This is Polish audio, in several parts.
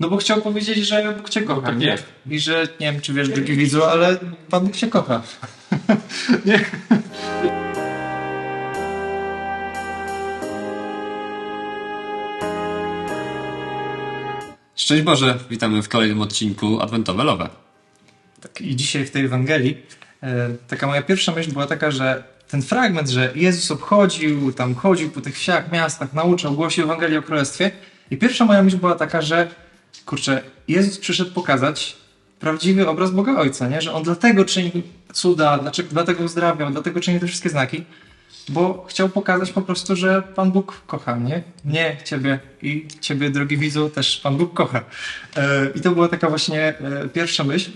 No bo chciał powiedzieć, że Bóg cię kocha, tak nie? jest. I że, nie wiem, czy wiesz, drugi widzu, ale Pan Bóg cię kocha. nie? Szczęść Boże, witamy w kolejnym odcinku Adwentowe Lowe. Tak, I dzisiaj w tej Ewangelii e, taka moja pierwsza myśl była taka, że ten fragment, że Jezus obchodził, tam chodził po tych wsiach, miastach, nauczał, głosił Ewangelię o Królestwie. I pierwsza moja myśl była taka, że kurczę, Jezus przyszedł pokazać prawdziwy obraz Boga Ojca, nie? że On dlatego czynił cuda, dlaczego, dlatego uzdrawiał, dlatego czynił te wszystkie znaki, bo chciał pokazać po prostu, że Pan Bóg kocha mnie, mnie, Ciebie i Ciebie, drogi widzu, też Pan Bóg kocha. E, I to była taka właśnie e, pierwsza myśl.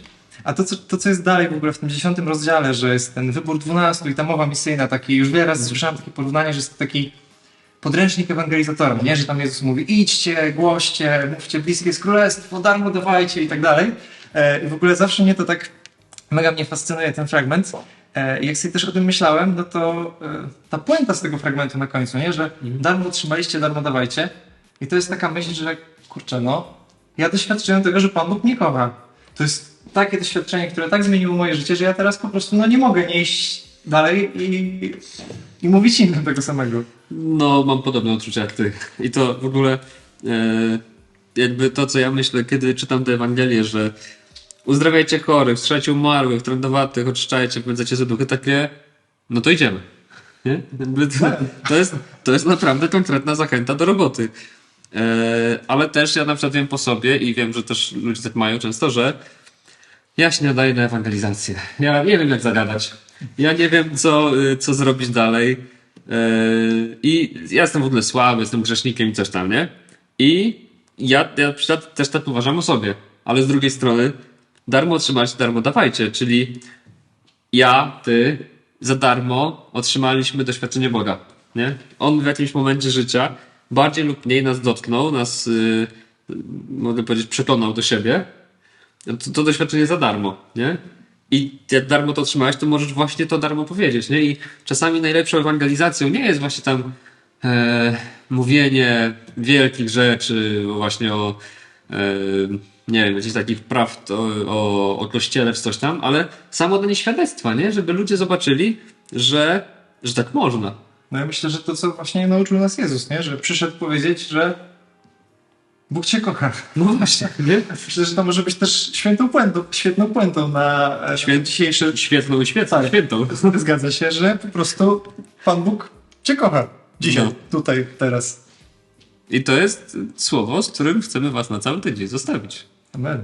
A to co, to, co jest dalej w ogóle w tym dziesiątym rozdziale, że jest ten wybór dwunastu i ta mowa misyjna, taki, już wiele razy słyszałem takie porównanie, że jest to taki podręcznik ewangelizatora, nie? Że tam Jezus mówi idźcie, głoście, mówcie, bliskie jest królestwo, darmo dawajcie i tak dalej. E, I w ogóle zawsze mnie to tak mega mnie fascynuje ten fragment. E, jak sobie też o tym myślałem, no to e, ta puenta z tego fragmentu na końcu, nie? Że darmo otrzymaliście, darmo dawajcie. I to jest taka myśl, że kurczę, no, ja doświadczyłem tego, że Pan Bóg mnie kocha. To jest takie doświadczenie, które tak zmieniło moje życie, że ja teraz po prostu no, nie mogę nie iść dalej i, i mówić innym tego samego. No, mam podobne odczucia jak ty. I to w ogóle e, jakby to, co ja myślę, kiedy czytam tę Ewangelię, że uzdrawiajcie chorych, wstrzymajcie umarłych, trędowatych, oczyszczajcie, pędzacie za duchy, takie, no to idziemy. Nie? To, to, jest, to jest naprawdę konkretna zachęta do roboty. E, ale też ja na przykład wiem po sobie i wiem, że też ludzie tak mają często, że ja się nie nadaję na ewangelizację. Ja nie wiem, jak zagadać. Ja nie wiem, co, y, co zrobić dalej. Yy, I ja jestem w ogóle słaby, jestem grzesznikiem i coś tam, nie? I ja, ja też tak uważam o sobie. Ale z drugiej strony, darmo otrzymać, darmo dawajcie. Czyli ja, ty, za darmo otrzymaliśmy doświadczenie Boga, nie? On w jakimś momencie życia bardziej lub mniej nas dotknął, nas, yy, mogę powiedzieć, przekonał do siebie. To, to doświadczenie za darmo, nie? I jak darmo to otrzymałeś, to możesz właśnie to darmo powiedzieć, nie? I czasami najlepszą ewangelizacją nie jest właśnie tam e, mówienie wielkich rzeczy, właśnie o e, nie wiem, jakichś takich prawd o, o, o kościele czy coś tam, ale samo danie świadectwa, nie? Żeby ludzie zobaczyli, że, że tak można. No ja myślę, że to, co właśnie nauczył nas Jezus, nie? Że przyszedł powiedzieć, że Bóg cię kocha. No właśnie, nie? Myślę, że to może być też świętą puentą, świetną puentą na e, Świę- dzisiejszy... Świetną i świetną, Tak. świętą. Zgadza się, że po prostu Pan Bóg cię kocha. Dzisiaj, No. tutaj, teraz. I to jest słowo, z którym chcemy was na cały tydzień zostawić. Amen.